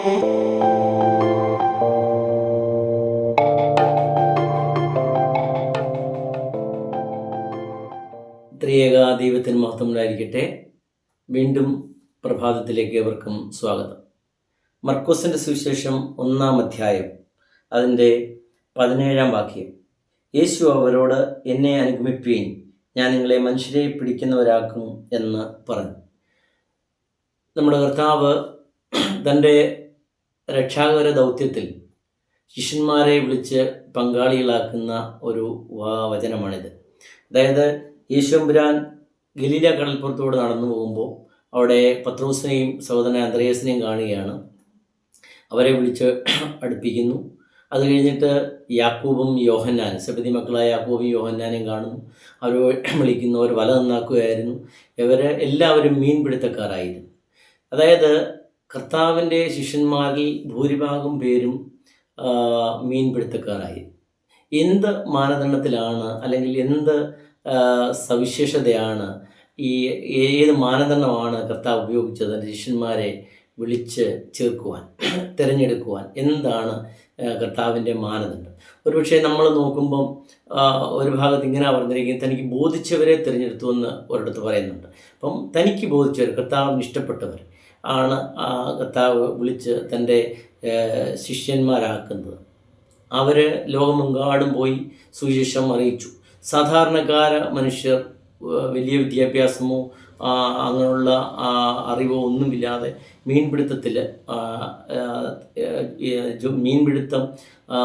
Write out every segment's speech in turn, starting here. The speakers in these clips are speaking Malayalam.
ദൈവത്തിന് മഹത്വമുണ്ടായിരിക്കട്ടെ. വീണ്ടും പ്രഭാതത്തിലേക്ക് ഏവർക്കും സ്വാഗതം. മർക്കോസിന്റെ സുവിശേഷം ഒന്നാം അധ്യായം അതിന്റെ പതിനേഴാം വാക്യം. യേശു അവരോട് എന്നെ അനുഗമിപ്പീൻ ഞാൻ നിങ്ങളെ മനുഷ്യരെ പിടിക്കുന്നവരാക്കും എന്ന് പറഞ്ഞു. നമ്മുടെ കർത്താവ് തന്റെ രക്ഷാകര ദൗത്യത്തിൽ ശിഷ്യന്മാരെ വിളിച്ച് പങ്കാളികളാക്കുന്ന ഒരു വചനമാണിത്. അതായത് ഈശ്വംപുരാൻ ഗലീല കടൽപ്പുറത്തൂടെ നടന്നു പോകുമ്പോൾ അവിടെ പത്രോസിനെയും സഹോദരൻ അന്ത്രേയസിനെയും കാണുകയാണ്. അവരെ വിളിച്ച് അടുപ്പിക്കുന്നു. അത് കഴിഞ്ഞിട്ട് യാക്കൂബും യോഹന്നാൻ സബതി മക്കളായ യാക്കൂബും യോഹന്നാനെയും കാണുന്നു. അവർ വിളിക്കുന്നു അവർ വല നന്നാക്കുകയായിരുന്നു. ഇവർ എല്ലാവരും മീൻപിടുത്തക്കാരായിരുന്നു. അതായത് കർത്താവിന്റെ ശിഷ്യന്മാരിൽ ഭൂരിഭാഗം പേരും മീൻപിടുത്തക്കാരായി. എന്ത് മാനദണ്ഡത്തിലാണ് അല്ലെങ്കിൽ എന്ത് സവിശേഷതയാണ് ഈ ഏത് മാനദണ്ഡമാണ് കർത്താവ് ഉപയോഗിച്ചത് തന്റെ ശിഷ്യന്മാരെ വിളിച്ച് ചേർക്കുവാൻ തിരഞ്ഞെടുക്കുവാൻ? എന്താണ് കർത്താവിന്റെ മാനദണ്ഡം? ഒരുപക്ഷെ നമ്മൾ നോക്കുമ്പം ഒരു ഭാഗത്ത് ഇങ്ങനെ പറഞ്ഞിരിക്കും തനിക്ക് ബോധിച്ചവരെ തിരഞ്ഞെടുത്തു എന്ന് ഒരിടത്ത് പറയുന്നുണ്ട്. അപ്പം തനിക്ക് ബോധിച്ചവർ കർത്താവിന് ഇഷ്ടപ്പെട്ടവർ. ആണ് ആ കർത്താവ് വിളിച്ച് തന്റെ ശിഷ്യന്മാരാക്കുന്നത്. അവർ ലോകമെങ്കാടും പോയി സുവിശേഷം അറിയിച്ചു. സാധാരണക്കാര മനുഷ്യർ വലിയ വിദ്യാഭ്യാസമോ അങ്ങനെയുള്ള അറിവോ ഒന്നുമില്ലാതെ മീൻപിടുത്തത്തിൽ മീൻപിടുത്തം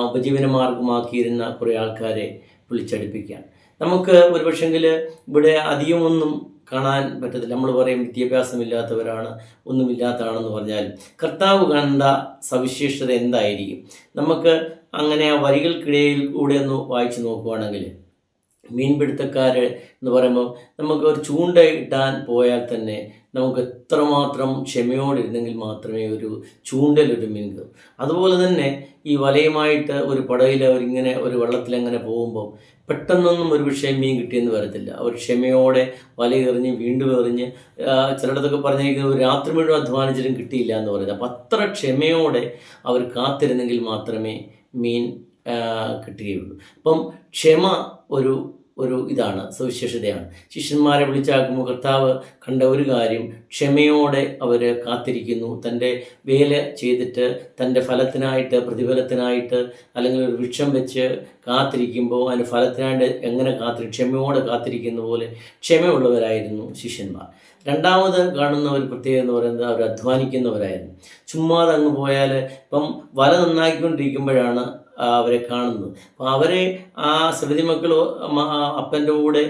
ഉപജീവനമാർഗമാക്കിയിരുന്ന കുറേ ആൾക്കാരെ വിളിച്ചടിപ്പിക്കുകയാണ്. നമുക്ക് ഒരുപക്ഷെങ്കിൽ ഇവിടെ അധികമൊന്നും കാണാൻ പറ്റത്തില്ല. നമ്മൾ പറയും വിദ്യാഭ്യാസമില്ലാത്തവരാണ് ഒന്നുമില്ലാത്തതാണെന്ന് പറഞ്ഞാൽ കർത്താവ് കണ്ട സവിശേഷത എന്തായിരിക്കും? നമുക്ക് അങ്ങനെ ആ വരികൾക്കിടയിൽ കൂടെ ഒന്ന് വായിച്ചു നോക്കുവാണെങ്കിൽ മീൻപിടുത്തക്കാർ എന്ന് പറയുമ്പോൾ നമുക്ക് ഒരു ചൂണ്ട ഇട്ടാൻ പോയാൽ തന്നെ നമുക്ക് എത്രമാത്രം ക്ഷമയോടിരുന്നെങ്കിൽ മാത്രമേ ഒരു ചൂണ്ടലൊരു മീൻ അതുപോലെ തന്നെ ഈ വലയുമായിട്ട് ഒരു പടയിൽ അവരിങ്ങനെ ഒരു വെള്ളത്തിലങ്ങനെ പോകുമ്പോൾ പെട്ടെന്നൊന്നും ഒരു വിഷയം മീൻ കിട്ടിയെന്ന് വരത്തില്ല. അവർ ക്ഷമയോടെ വലയെറിഞ്ഞ് വീണ്ടും എറിഞ്ഞ് ചിലയിടത്തൊക്കെ പറഞ്ഞിരിക്കുന്നത് രാത്രി മുഴുവൻ അധ്വാനിച്ചിട്ടും കിട്ടിയില്ല എന്ന് പറയുന്നത്. അപ്പം അത്ര ക്ഷമയോടെ അവർ കാത്തിരുന്നെങ്കിൽ മാത്രമേ മീൻ കിട്ടുകയുള്ളൂ. അപ്പം ക്ഷമ ഒരു ഒരു ഇതാണ് സവിശേഷതയാണ്. ശിഷ്യന്മാരെ വിളിച്ചാക്കുമ്പോൾ കർത്താവ് കണ്ട ഒരു കാര്യം ക്ഷമയോടെ അവർ കാത്തിരിക്കുന്നു. തന്റെ വേല ചെയ്തിട്ട് തന്റെ ഫലത്തിനായിട്ട് പ്രതിഫലത്തിനായിട്ട് അല്ലെങ്കിൽ ഒരു വൃക്ഷം വെച്ച് കാത്തിരിക്കുമ്പോൾ അതിന് ഫലത്തിനായിട്ട് എങ്ങനെ കാത്തിരി ക്ഷമയോടെ കാത്തിരിക്കുന്ന പോലെ ക്ഷമയുള്ളവരായിരുന്നു ശിഷ്യന്മാർ. രണ്ടാമത് കാണുന്ന ഒരു പ്രത്യേകത എന്ന് പറയുന്നത് അവർ അധ്വാനിക്കുന്നവരായിരുന്നു. ചുമ്മാതെ അങ്ങ് പോയാൽ ഇപ്പം വല നന്നാക്കിക്കൊണ്ടിരിക്കുമ്പോഴാണ് അവരെ കാണുന്നത് അപ്പോൾ അവരെ ആ സൃതി മക്കൾ അപ്പന്റെ കൂടെ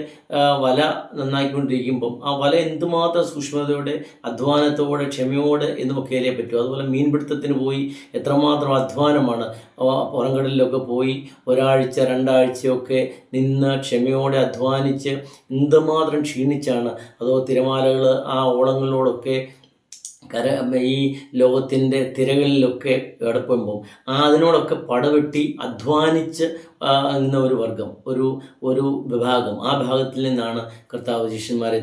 വല നന്നാക്കിക്കൊണ്ടിരിക്കുമ്പം ആ വല എന്തുമാത്രം സൂക്ഷ്മതയോടെ അധ്വാനത്തോടെ ക്ഷമയോടെ എന്നൊക്കെ എന്നുമൊക്കെയല്ലേ പറ്റും. അതുപോലെ മീൻപിടുത്തത്തിന് പോയി എത്രമാത്രം അധ്വാനമാണ്. പുറംകടലിലൊക്കെ പോയി ഒരാഴ്ച രണ്ടാഴ്ചയൊക്കെ നിന്ന് ക്ഷമയോടെ അധ്വാനിച്ച് എന്തുമാത്രം ക്ഷീണിച്ചാണ്? അതോ തിരമാലകൾ ആ ഓളങ്ങളിലൂടെയൊക്കെ കര ഈ ലോകത്തിന്റെ തിരകളിലൊക്കെ കിടക്കുമ്പോൾ ആ അതിനോടൊക്കെ പടവെട്ടി അധ്വാനിച്ച് നിന്ന ഒരു വർഗം ഒരു ഒരു വിഭാഗം. ആ ഭാഗത്തിൽ നിന്നാണ് കർത്താവ് ശിഷ്യന്മാരെ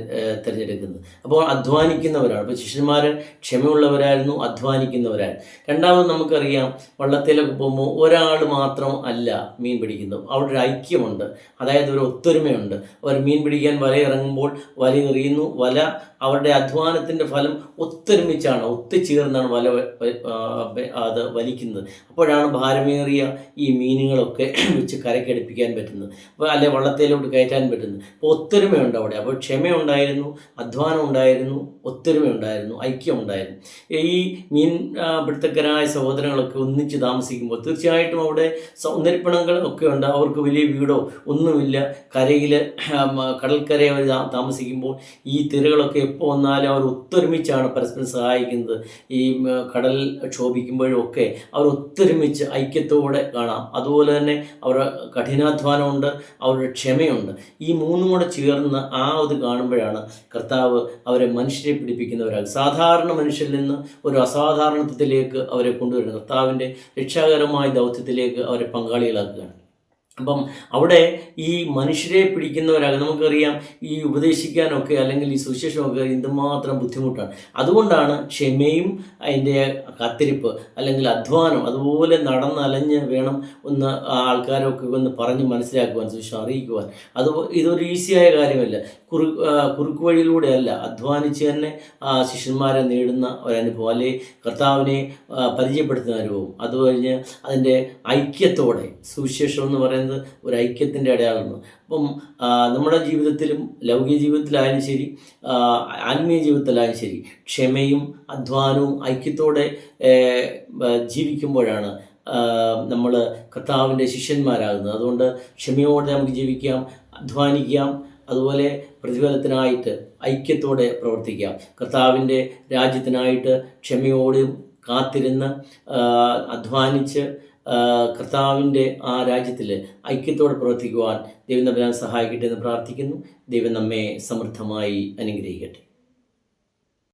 തിരഞ്ഞെടുക്കുന്നത്. അപ്പോൾ അധ്വാനിക്കുന്നവരാണ്. അപ്പോൾ ശിഷ്യന്മാർ ക്ഷമയുള്ളവരായിരുന്നു അധ്വാനിക്കുന്നവരായിരുന്നു രണ്ടാമത് നമുക്കറിയാം വള്ളത്തിലൊക്കെ പോകുമ്പോൾ ഒരാൾ മാത്രം അല്ല മീൻ പിടിക്കുന്നത്. അവിടെ ഒരു ഐക്യമുണ്ട്. അതായത് ഒരു ഒത്തൊരുമയുണ്ട്. അവർ മീൻ പിടിക്കാൻ വല ഇറങ്ങുമ്പോൾ വല എറിയുന്നു വല അവരുടെ അധ്വാനത്തിന്റെ ഫലം ഒത്തൊരുമിച്ചാണ് ഒത്തുചേർന്നാണ് വല അത് വലിക്കുന്നത്. അപ്പോഴാണ് ഭാരമേറിയ ഈ മീനുകളൊക്കെ വെച്ച് കരക്കടുപ്പിക്കാൻ പറ്റുന്നത്. അപ്പോൾ അല്ലെ വള്ളത്തേലോട്ട് കയറ്റാൻ പറ്റുന്നത്. അപ്പോൾ ഒത്തൊരുമയുണ്ട് അവിടെ. അപ്പോൾ ക്ഷമയുണ്ടായിരുന്നു അധ്വാനം ഉണ്ടായിരുന്നു ഒത്തൊരുമയുണ്ടായിരുന്നു ഐക്യം ഉണ്ടായിരുന്നു ഈ മീൻ പിടുത്തക്കരായ സഹോദരങ്ങളൊക്കെ ഒന്നിച്ച് താമസിക്കുമ്പോൾ തീർച്ചയായിട്ടും അവിടെ സൗന്ദര്യപ്പണങ്ങൾ ഒക്കെ ഉണ്ട്. അവർക്ക് വലിയ വീടോ ഒന്നുമില്ല. കരയിൽ കടൽക്കരയെ അവർ താമസിക്കുമ്പോൾ ഈ തിരകളൊക്കെ എപ്പോൾ വന്നാലും അവർ ഒത്തൊരുമിച്ചാണ് പരസ്പരം സഹായിക്കുന്നത്. ഈ കടൽ ക്ഷോഭിക്കുമ്പോഴൊക്കെ അവർ ഒത്തൊരുമിച്ച് ഐക്യത്തോടെ കാണാം. അതുപോലെ തന്നെ അവരുടെ കഠിനാധ്വാനമുണ്ട് അവരുടെ ക്ഷമയുണ്ട്. ഈ മൂന്നും കൂടെ ചേർന്ന് ആ ഇത് കാണുമ്പോഴാണ് കർത്താവ് അവരെ മനുഷ്യരെ പിടിപ്പിക്കുന്നവരാണ് സാധാരണ മനുഷ്യരിൽ നിന്ന് ഒരു അസാധാരണത്വത്തിലേക്ക് അവരെ കൊണ്ടുവരുന്നത്. കർത്താവിന്റെ രക്ഷാകരമായ ദൗത്യത്തിലേക്ക് അവരെ പങ്കാളികളാക്കുകയാണ്. അപ്പം അവിടെ ഈ മനുഷ്യരെ പിടിക്കുന്നവരാകും നമുക്കറിയാം ഈ ഉപദേശിക്കാനൊക്കെ അല്ലെങ്കിൽ ഈ സുശേഷമൊക്കെ എന്തുമാത്രം ബുദ്ധിമുട്ടാണ്. അതുകൊണ്ടാണ് ക്ഷമയും അതിന്റെ കത്തിരിപ്പ് അല്ലെങ്കിൽ അധ്വാനം അതുപോലെ നടന്നലഞ്ഞ് വേണം ഒന്ന് ആൾക്കാരൊക്കെ ഒന്ന് പറഞ്ഞ് മനസ്സിലാക്കുവാൻ സുശേഷം അറിയിക്കുവാൻ. അത് ഇതൊരു ഈസിയായ കാര്യമല്ല. കുറു കുറുക്ക് വഴിയിലൂടെയല്ല അധ്വാനിച്ച് തന്നെ ശിഷ്യന്മാരെ നേടുന്ന ഒരനുഭവം അല്ലെങ്കിൽ കർത്താവിനെ പരിചയപ്പെടുത്തുന്ന അനുഭവം. അതുകഴിഞ്ഞ് അതിന്റെ ഐക്യത്തോടെ സുവിശേഷം എന്ന് പറയുന്നത് ഒരു ഐക്യത്തിന്റെ അടയാളമാണ്. അപ്പം നമ്മുടെ ജീവിതത്തിലും ലൗകിക ജീവിതത്തിലായാലും ശരി ആത്മീയ ജീവിതത്തിലായാലും ശരി ക്ഷമയും അധ്വാനവും ഐക്യത്തോടെ ജീവിക്കുമ്പോഴാണ് നമ്മൾ കർത്താവിന്റെ ശിഷ്യന്മാരാകുന്നത്. അതുകൊണ്ട് ക്ഷമയോടെ നമുക്ക് ജീവിക്കാം അധ്വാനിക്കാം അതുപോലെ പ്രതിഫലത്തിനായിട്ട് ഐക്യത്തോടെ പ്രവർത്തിക്കാം. കർത്താവിന്റെ രാജ്യത്തിനായിട്ട് ക്ഷമയോടും കാത്തിരുന്ന് അധ്വാനിച്ച് കർത്താവിന്റെ ആ രാജ്യത്തിൽ ഐക്യത്തോടെ പ്രവർത്തിക്കുവാൻ ദൈവം നമ്മെ സഹായിക്കട്ടെ എന്ന് പ്രാർത്ഥിക്കുന്നു. ദൈവം നമ്മെ സമൃദ്ധമായി അനുഗ്രഹിക്കട്ടെ.